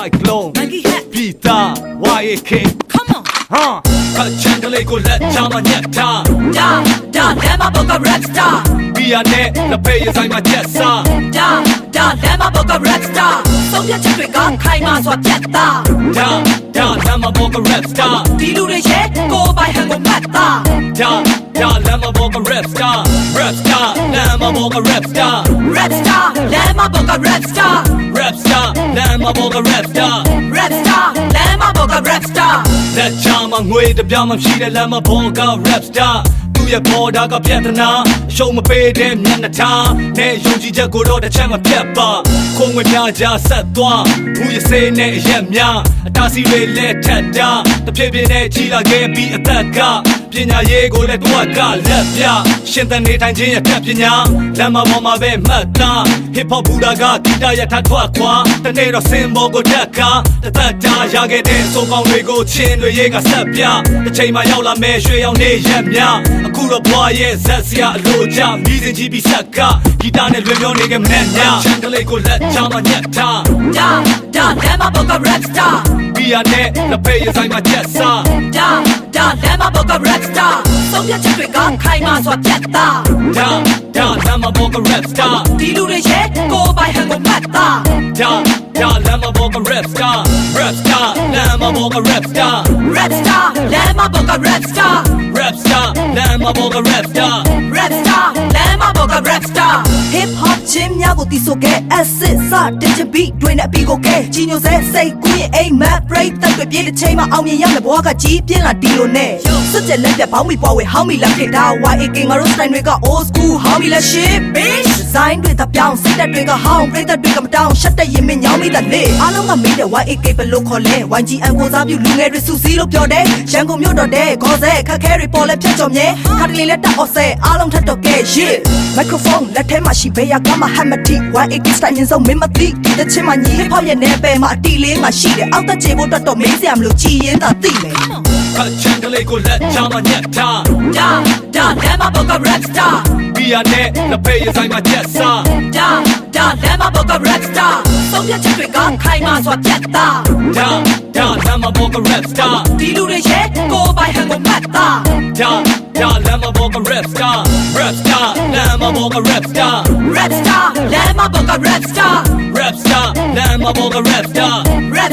cyclone Monkey hat, Pita YAK come on. ဟာကချန်ကလေးကိုလက်ချမညက်ထား Da, da, let my book a rap star. ဘီယာနဲ့လက်ဖေးရဆိုင်မှာချက်စား Da, da, let my book a rap star. ဆုံးဖြတ်ချက်တွေကခိုင်မာစွာပြတ်သားဒါဒါလမ်းမပေါ်က rap star ဒီလူတွေရဲ့ကိုယ်ပိုင်ဟန်ကိုမှတ်သားဒါဒါလမ်းမပေါ်က rap star rap star လမ်းမပေါ်က rap star rap star let my book a rap star rap star လ မ်းမပေါ်က rap star rap star let my book a rap star လက်ချမငွေတပြားမှရှိတဲ့လမ်းမပေါ်က rap star သူရဲ့ပေါ်တာကပြဿနာအရှုံးမပေးတဲ့မျက်နှာထားနဲ့ယုံကြည်ချက်ကိုတော့တစ်ချက်မပြတ်ပါခုံငွေများကြဆက်သွားဘူးရစေးနဲ့အရက်များအတားစီတွေလက်ထက်တာတဖြည်းဖြည်းနဲ့ကြီးလာခဲ့ပြီးအသက်က ပညာရေးကိုလည်းတွက်ကလက်ပြရှင်သန်နေထိုင်ခြင်းရဲ့ဖြတ်ပညာလမ်းမပေါ်မှာပဲမှတ်သား hip hop ဘူတာကဂီတရထထွက်ခွာတနေ့တော့စင်ဘောကိုတက်ကတသက်တာရခဲ့တဲ့စုံကောင်းတွေကိုချင်းတွေရေးကဆက်ပြတစ်ချိန်မှရောက်လာမဲ့ရွှေရောင်နေရက်များအခုတော့ဘွားရဲ့ဇက်စရာအလိုကြမိစဉ်ကြီးပြီးဆက်ကဂီတနဲ့လွင်ပြောနေခဲ့မနဲ့ညချန်ကလေးကိုလက်ချမညက်ထား da da let my book a rap star ဘီယာနဲ့လက်ဖေးရဆိုင်မှာချက်စား da da let my book a rap star ဆုံးဖြတ်ချက်တွေကခိုင်မာစွာပြတ်သားဒါဒါလမ်းမပေါ်က rap star ဒီလူတွေရဲ့ကိုယ်ပိုင်ဟန်ကိုမှတ်သားဒါဒါလမ်းမပေါ်က rap star rap star လမ်းမပေါ်က rap star rap star let my book a rap star rap star လမ်းမပေါ်က rap star rap star let my book a rap star hip hop ချင်းများကိုတီးဆိုခဲ့ acid စတင်ချ beat တွင်တဲ့အပီကိုကဲကြီးညိုစဲစိတ်ကူးရင်အိမ်မက် break တက်တွေပြေးတဲ့ချိန်မှာအောင်မြင်ရမယ်ဘဝကကြီးပြင်းလာဒီလိုနဲ့စွတ်ကြက်လက်ပြဘောင်းမီပွားဝဲဟောင်းမီလက်ခေတာ YAK ငါတို့ style တွေက old school ဟောင်းမီလက် shit bitch design တွေတပြောင်းစိတ်တက်တွေကဟောင်း break တက်တွေကမတောင်းရှက်တဲ့ရင်မညောင်းမိတဲ့လေအားလုံးကမင်းတဲ့ YAK ဘယ်လိုခေါ်လဲ YGM ကိုစားပြုလူငယ်တွေစုစည်းလို့ပြောတယ်ရန်ကုန်မြို့တော်တဲ့ခေါ်စဲခက်ခဲတွေပေါ်လဲဖြတ်ကျော်မြဲခါတလေလက်တက်အော်ဆဲအားလုံးထက်တော့ကဲ shit microphone လက်ထဲမှာရှိဘေးရကမှဟမ်မတီ YAK style မြင်ဆုံးမင်းမသိဒီတစ်ချင်းမှာညီ hip hop ရဲ့နယ်ပယ်မှာအတီလေးမှာရှိတယ်အောက်တက်ချေဖို့အတွက်တော့မေးစရာမလိုကြည်ရင်သာသိမယ် ကချန်ကလေးကိုလက်ချမညက်ထား da da let my book a rap star ဘီယာနဲ့လက်ဖေးရဆိုင်မှာချက်စား da da let my book a rap star ဆုံးဖြတ်ချက်တွေကခိုင်မာစွာပြတ်သား ဒါဒါလမ်းမပေါ်က rap star ဒီလူတွေရဲ့ကိုယ်ပိုင်ဟန်ကိုမှတ်သား ဒါဒါလမ်းမပေါ်က rap star rap star လမ်းမပေါ်က rap star rap star let my book a rap star rap star လမ်းမပေါ်က rap star rap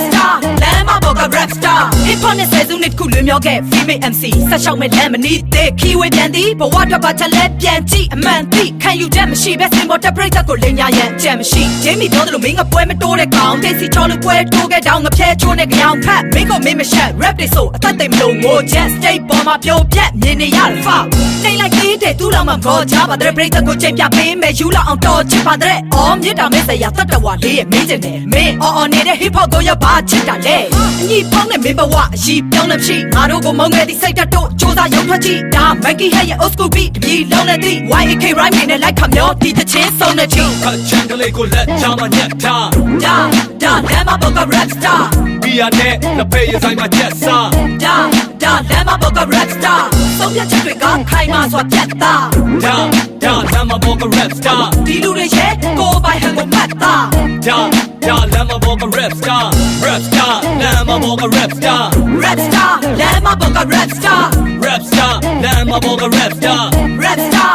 hip hop နဲ့ဆယ်စုနှစ်တစ်ခုလွင်မြောက်ခဲ့ female MC ဆက်ရှောက်မဲ့လမ်းမနီးတဲ့ keyword ပြန်သည်ဘဝတော့ပါချက်လက်ပြန်ကြည့်အမှန်သိခံယူချက်မရှိပဲစင်ပေါ်တက်ပရိသတ်ကိုလင်းညာရန်ကြံမရှိဂျေမီပြောသလိုမင်းကပွဲမတိုးတဲ့ကောင်တေးစီချောလို့ပွဲတိုးခဲ့တောင်းငါဖြဲချိုးနဲ့ကြောင်ဖတ်မင်းကမင်းမရှက် rap တွေဆိုအသက်သိမလို့ငိုချက် state ပေါ်မှာပြောပြက်မြင်နေရတယ် fuck နေလိုက်သေးတဲ့သူ့လောက်မှဘောကြပါတဲ့ပရိသတ်ကိုချိန်ပြပေးမယ်ယူလောက်အောင်တော်ချစ်ပါတဲ့အော်မြစ်တာမဲစရာတတ်တော်ဝါလေးရဲ့မင်းကျင်တယ်မင်းအော်အော်နေတဲ့ hip hop ကိုရောက်ပါချစ်တာလေအညီပေါင်းတဲ့မင်းဘဝအရှိပြောင်းလည်းမရှိငါတို့ကိုမုန်းခဲ့သည့်စိတ်ဓာတ်တို့စူးစမ်းရုံထွက်ကြည့်ဒါ Mikey Head ရဲ့ old school beat တပြေလုံးနဲ့သည့် YAK rhyme နဲ့လိုက်ခမျောဒီတစ်ချင်းဆုံးတဲ့ချင်းကချန်ကလေးကိုလက်ချမညက်ထား da da let my book a rap star ဘီယာနဲ့လက်ဖေးရဆိုင်မှာချက်စား da da let my book a rap star ဆုံးဖြတ်ချက်တွေကခိုင်မာစွာပြတ်သားဒါဒါလမ်းမပေါ်က rap star ဒီလူတွေရဲ့ကိုယ်ပိုင်ဟန်ကိုမှတ်သားဒါဒါလမ်းမပေါ်က rap star rap star လမ်းမပေါ်က rap star rap star let my book a rap star rap star လမ်းမပေါ်က rap star rap star